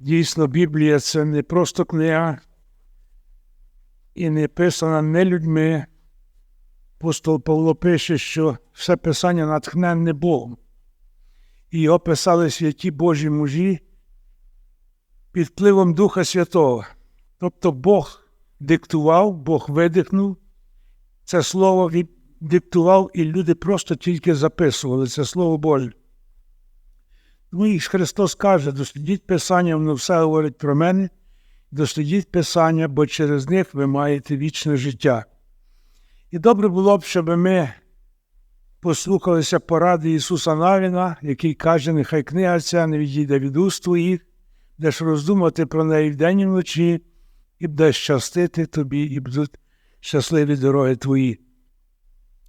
Дійсно, Біблія це не просто книга і не писана не людьми. Апостол Павло пише, що все писання натхненне Богом. І його писали святі Божі мужі під впливом Духа Святого. Тобто Бог диктував, Бог видихнув, це слово він диктував, і люди просто тільки записували це Слово Боже. Тому і Христос каже, дослідіть Писання, воно все говорить про мене, дослідіть Писання, бо через них ви маєте вічне життя. І добре було б, щоб ми послухалися поради Ісуса Навіна, який каже, нехай книга ця не відійде від уст твоїх, будеш роздумати про неї вдень і вночі, і будеш щастити тобі, і будуть щасливі дороги твої.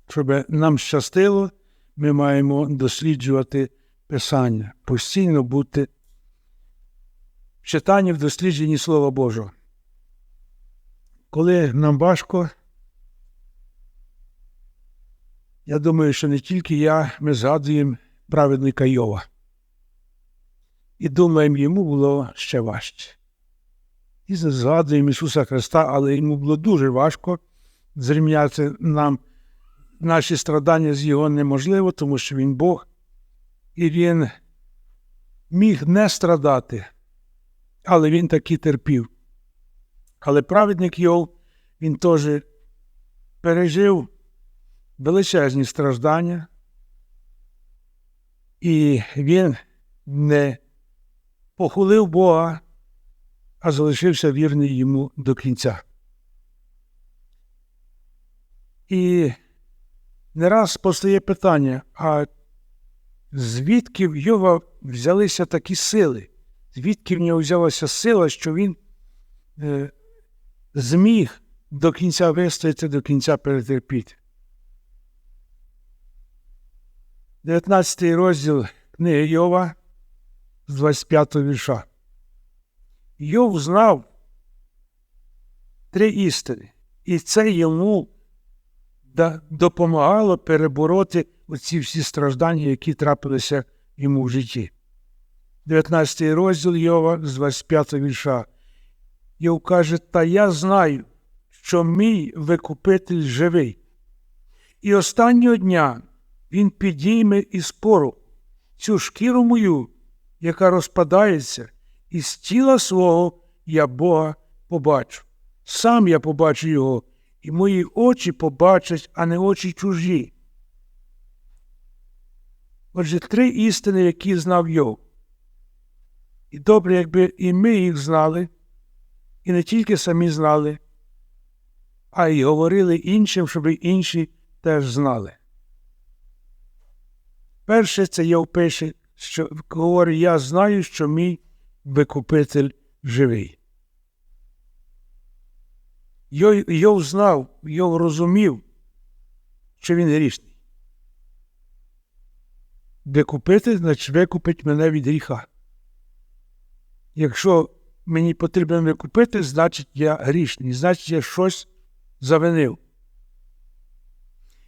Щоб нам щастило, ми маємо досліджувати Писання, постійно бути в читанні в дослідженні Слова Божого. Коли нам важко, я думаю, що не тільки я, ми згадуємо праведника Йова. І думаємо, йому було ще важче. І згадуємо Ісуса Христа, але йому було дуже важко зрівняти нам наші страдання з Його неможливо, тому що Він Бог, і Він міг не страдати, але Він таки терпів. Але праведник Йов, він теж пережив величезні страждання, і він не похулив Бога, а залишився вірний йому до кінця. І не раз постає питання, а звідки в Йова взялися такі сили? Звідки в нього взялася сила, що він е, зміг до кінця вистояти, до кінця перетерпіти? 19 розділ книги Йова з 25 вірша. Йов знав три істини, і це йому допомагало перебороти оці всі страждання, які трапилися йому в житті. 19 розділ Йова з 25 вірша. Йов каже, та я знаю, що мій викупитель живий. І останнього дня він підійме із пору цю шкіру мою, яка розпадається, і з тіла свого я Бога побачу. Сам я побачу його, і мої очі побачать, а не очі чужі. Отже, три істини, які знав Йов. І добре, якби і ми їх знали, і не тільки самі знали, а й говорили іншим, щоб інші теж знали. Перше, це Йов пише, що говорить, я знаю, що мій викупитель живий. Йов знав, Йов розумів, що він грішний. Викупити, значить викупить мене від гріха. Якщо мені потрібно викупити, значить я грішний, значить я щось завинив.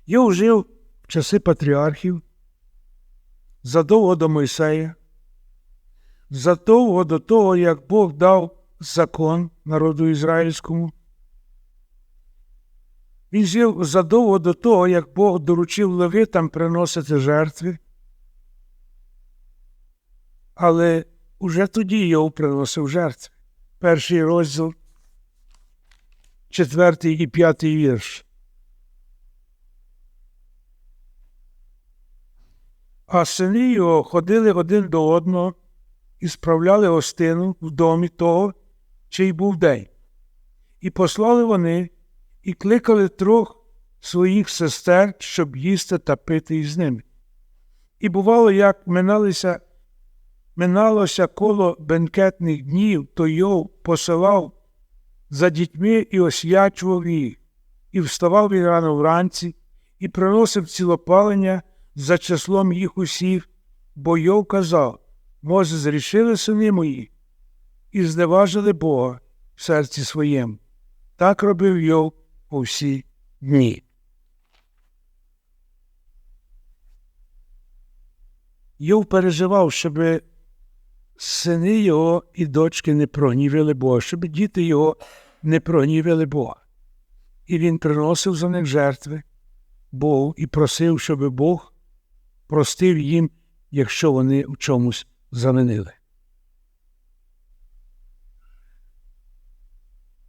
Йов жив в часи патріархів задовго до Мойсея, задовго до того, як Бог дав закон народу ізраїльському. Він жив задовго до того, як Бог доручив левитам приносити жертви. Але уже тоді його приносив жертви. Перший розділ, четвертий і п'ятий вірш. А сини його ходили один до одного і справляли гостину в домі того, чий був день. І послали вони і кликали трьох своїх сестер, щоб їсти та пити із ними. І бувало, як миналися, миналося коло бенкетних днів, то Йов посилав за дітьми і освячував їх, і вставав він рано вранці, і приносив цілопалення за числом їх усіх, бо Йов казав, може, зрішили сини мої, і зневажили Бога в серці своєму. Так робив Йов у всі дні. Йов переживав, щоб сини його і дочки не прогнівили Бога, щоб діти його не прогнівили Бога. І він приносив за них жертви Богу і просив, щоб Бог простив їм, якщо вони в чомусь завинили.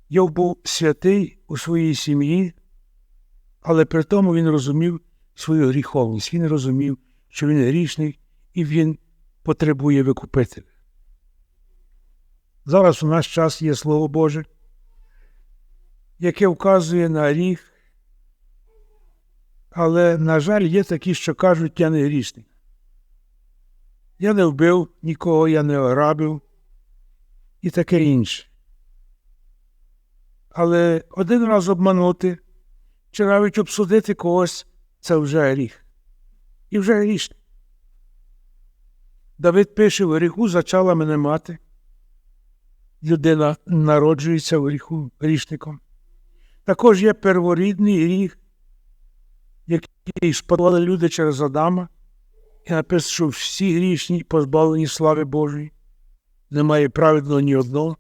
Йов був святий у своїй сім'ї, але при тому він розумів свою гріховність. Він розумів, що він грішний і він потребує викупителя. Зараз у наш час є Слово Боже, яке вказує на гріх, але, на жаль, є такі, що кажуть, я не грішний. Я не вбив нікого, я не ограбив і таке інше. Але один раз обманути чи навіть обсудити когось це вже гріх. І вже грішний. Давид пише в гріху зачала мене мати. Людина народжується в гріху грішником. Також є перворідний гріх, який спадали люди через Адама, і написано, що всі грішні позбавлені слави Божої, немає праведного ні одного.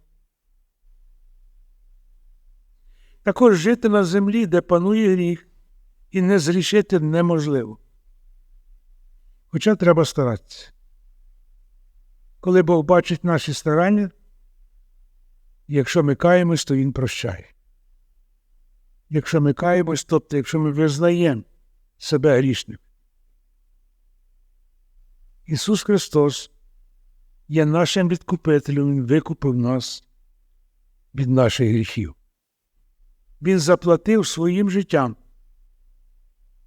Також жити на землі, де панує гріх, і не зрішити неможливо. Хоча треба старатися. Коли Бог бачить наші старання, якщо ми каємось, то Він прощає. Якщо ми каємось, тобто, якщо ми визнаємо себе грішним. Ісус Христос є нашим відкупителем, Він викупив нас від наших гріхів. Він заплатив своїм життям,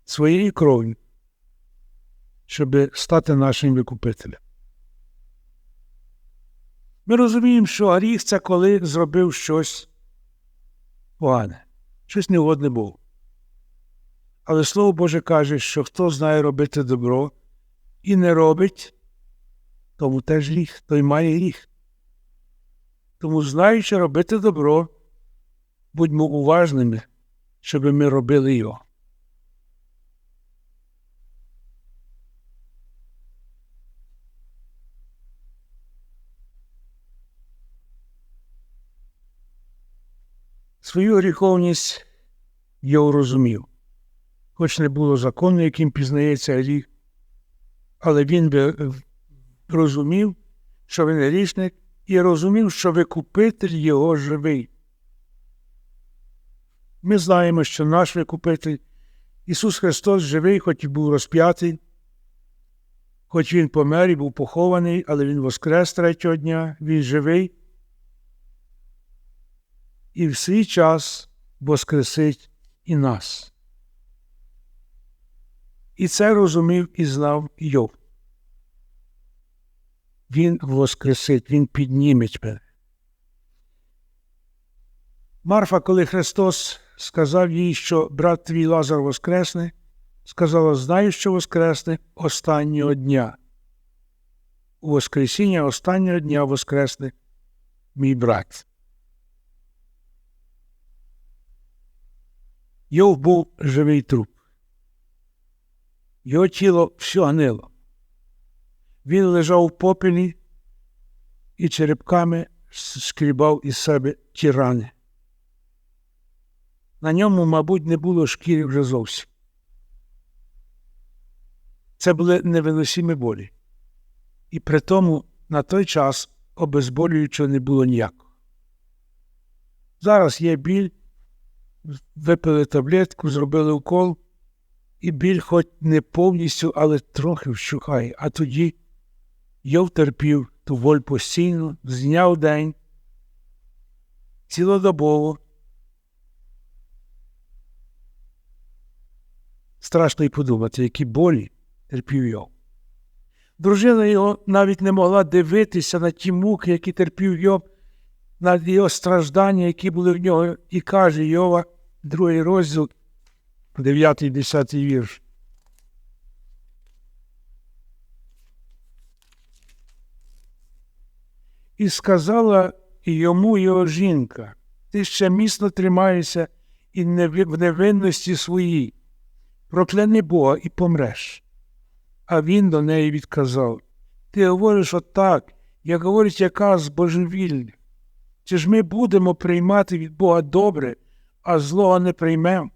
своєю кров'ю, щоб стати нашим викупителем. Ми розуміємо, що гріх це коли зробив щось погане, щось неугодне Богу. Але Слово Боже каже, що хто знає робити добро і не робить, тому теж гріх, той має гріх. Тому, знаючи робити добро, будьмо уважними, щоб ми робили його. Свою гріховність я розумів, хоч не було закону, яким пізнається гріх, але він би е, розумів, що він грішник, і розумів, що викупитель його живий. Ми знаємо, що наш Викупитель Ісус Христос живий, хоч і був розп'ятий, хоч Він помер і був похований, але Він воскрес третього дня, Він живий. І в свій час воскресить і нас. І це розумів і знав Йов. Він воскресить, Він підніметь мене. Марфа, коли Христос сказав їй, що брат твій Лазар воскресне, сказала, знаю, що воскресне останнього дня. У Воскресіння останнього дня воскресне мій брат. Йов був живий труп. Його тіло все гнило. Він лежав у попелі і черепками скрібав із себе ті рани. На ньому, мабуть, не було шкіри вже зовсім. Це були невиносимі болі. І при тому на той час обезболюючого не було ніякого. Зараз є біль, випили таблетку, зробили укол, і біль хоч не повністю, але трохи вщухає. А тоді я втерпів ту воль постійно, з дня в день, цілодобово. Страшно й подумати, які болі терпів його. Дружина його навіть не могла дивитися на ті муки, які терпів Йов, на його страждання, які були в нього, і каже Йова, другий розділ, 9-10 вірш. І сказала йому його жінка, ти ще міцно тримаєшся і в невинності своїй прокляни Бога і помреш. А він до неї відказав Ти говориш отак, як говорить, яка з божевільних. Чи ж ми будемо приймати від Бога добре, а злого не приймемо?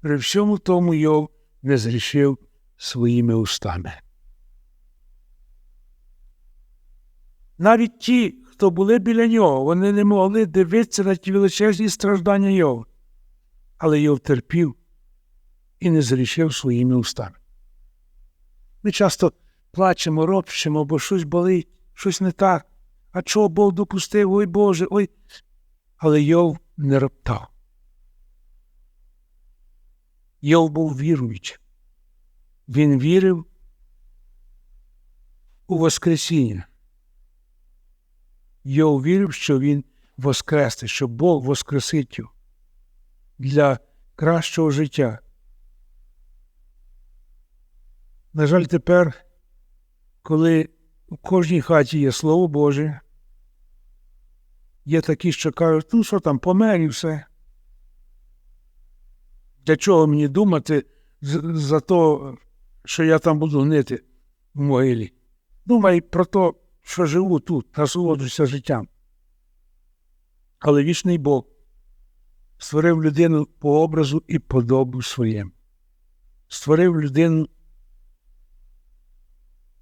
При всьому тому Йов не зрішив своїми устами. Навіть ті, хто були біля нього, вони не могли дивитися на ті величезні страждання Йова. Але Йов терпів і не зрішив своїми устами. Ми часто плачемо, ропщимо, бо щось болить, щось не так. А чого Бог допустив, ой Боже, ой. Але Йов не роптав. Йов був віруючим. Він вірив у Воскресіння. Йов вірив, що він воскресне, що Бог воскресить його для кращого життя. На жаль, тепер, коли у кожній хаті є Слово Боже, є такі, що кажуть, ну що там, помер і все. Для чого мені думати за те, що я там буду гнити в могилі? Думай про те, що живу тут, насолоджуюся життям. Але вічний Бог створив людину по образу і подобу своєму. Створив людину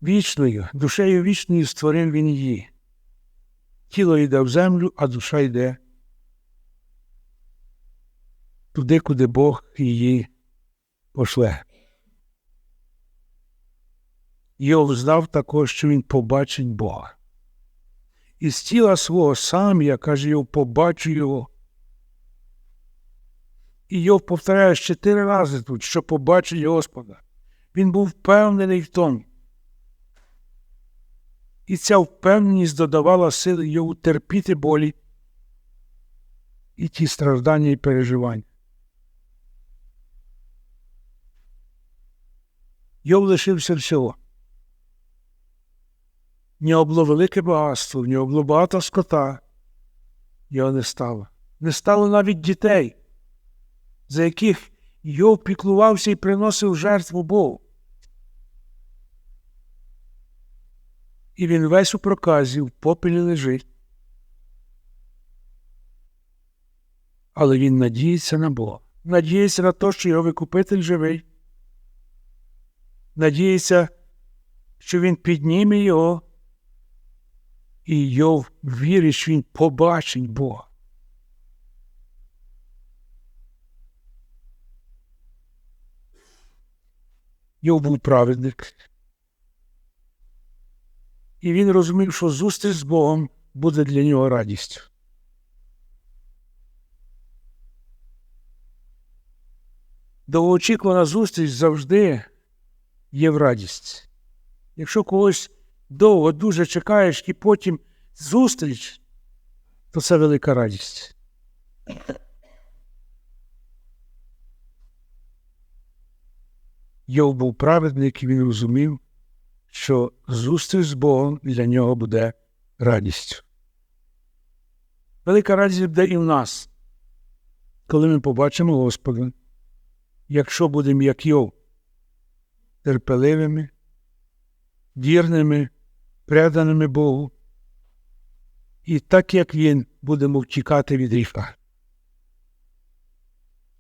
вічною, душею вічною створив він її. Тіло йде в землю, а душа йде туди, куди Бог її пошле. Йов знав також, що він побачить Бога. Із тіла свого сам, я каже Йов, побачу його. І Йов повторяє чотири рази тут, що побачить Господа. Він був впевнений в тому. І ця впевненість додавала сили його терпіти болі і ті страждання і переживання. Йов лишився всього. В нього було велике багатство, в нього було багато скота. Його не стало. Не стало навіть дітей, за яких Йов піклувався і приносив жертву Богу. І він весь у проказі в попелі лежить. Але він надіється на Бога. Надіється на те, що його викупитель живий. Надіється, що він підніме його, і Йов вірить, що він побачить Бога. Йов був праведник. І він розумів, що зустріч з Богом буде для нього радістю. Довгоочікувана зустріч завжди є в радість. Якщо когось довго дуже чекаєш і потім зустріч, то це велика радість. Йов був праведник і він розумів, що зустріч з Богом для нього буде радістю. Велика радість буде і в нас, коли ми побачимо Господа, якщо будемо як Йов, терпеливими, вірними, преданими Богу, і так як Він будемо втікати від гріха.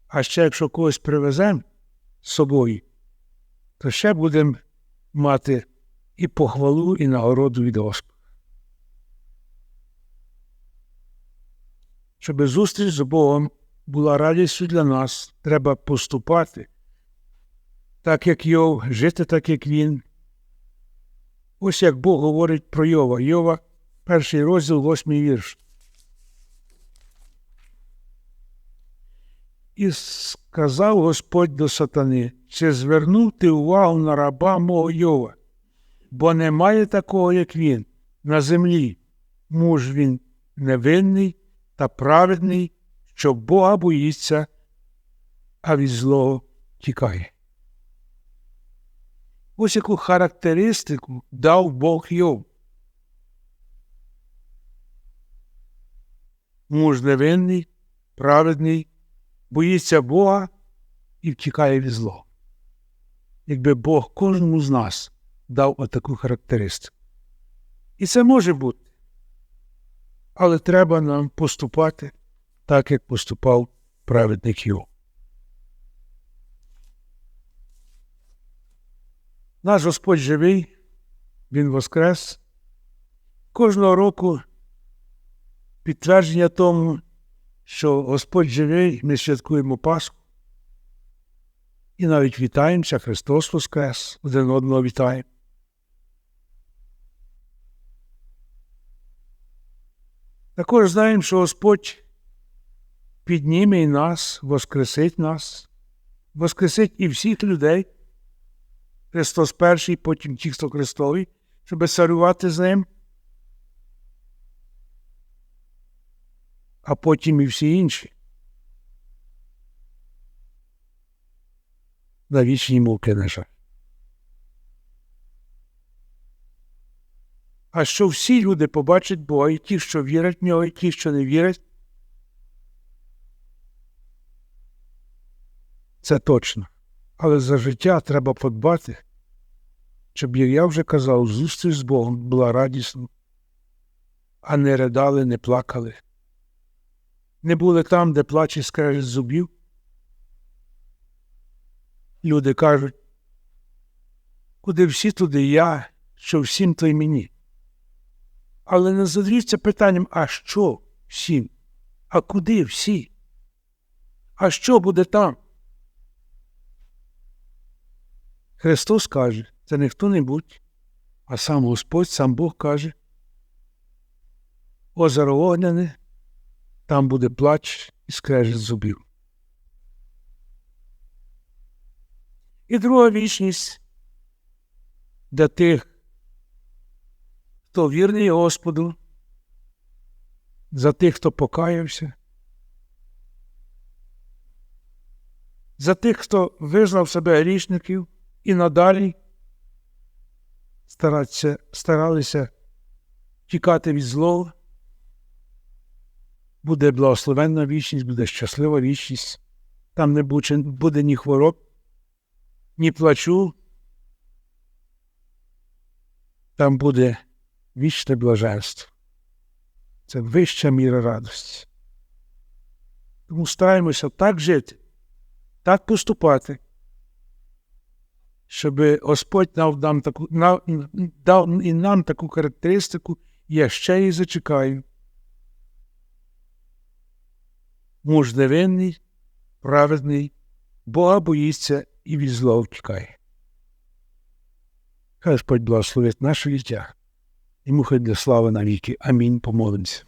А ще якщо когось привеземо з собою, то ще будемо мати і похвалу, і нагороду від Господа. Щоб зустріч з Богом була радістю для нас, треба поступати, так як Йов, жити так, як він. Ось як Бог говорить про Йова. Йова, перший розділ, восьмий вірш. І сказав Господь до сатани, чи звернув ти увагу на раба мого Йова, бо немає такого, як він, на землі. Муж він невинний та праведний, що Бога боїться, а від злого тікає. Ось яку характеристику дав Бог Йов. Муж невинний, праведний, боїться Бога і втікає від злого. Якби Бог кожному з нас дав отаку характеристику. І це може бути. Але треба нам поступати так, як поступав праведник Йов. Наш Господь живий, Він воскрес. Кожного року підтвердження тому, що Господь живий, ми святкуємо Пасху. І навіть вітаємося, Христос Воскрес, один одного вітаємо. Також знаємо, що Господь підніме і нас, воскресить нас, воскресить і всіх людей. Христос перший, потім ті, хто Христові, щоб царювати з ним. А потім і всі інші. На вічні муки, на жаль. А що всі люди побачать Бога, і ті, що вірять в нього, і ті, що не вірять. Це точно. Але за життя треба подбати, щоб, як я вже казав, зустріч з Богом була радісна, а не ридали, не плакали. Не були там, де плаче скрежет зубів. Люди кажуть, куди всі, туди я, що всім, то й мені. Але не задавіться питанням, а що всім? А куди всі? А що буде там? Христос каже, це не хто-небудь, а сам Господь, сам Бог каже. Озеро Огняне, там буде плач і скрежет зубів. І друга вічність для тих, хто вірний Господу, за тих, хто покаявся, за тих, хто визнав себе грішників і надалі стараться, старалися тікати від злого, буде благословенна вічність, буде щаслива вічність, там не буде ні хвороб, ні плачу, там буде вічне блаженство. Це вища міра радості. Тому стараємося так жити, так поступати, щоб Господь дав нам таку, дав і нам таку характеристику, я ще її зачекаю. Муж невинний, праведний, Бога боїться і від зла втікає. Хай Господь благословить наше життя. Йому хай для слави навіки. Амінь. Помолимося.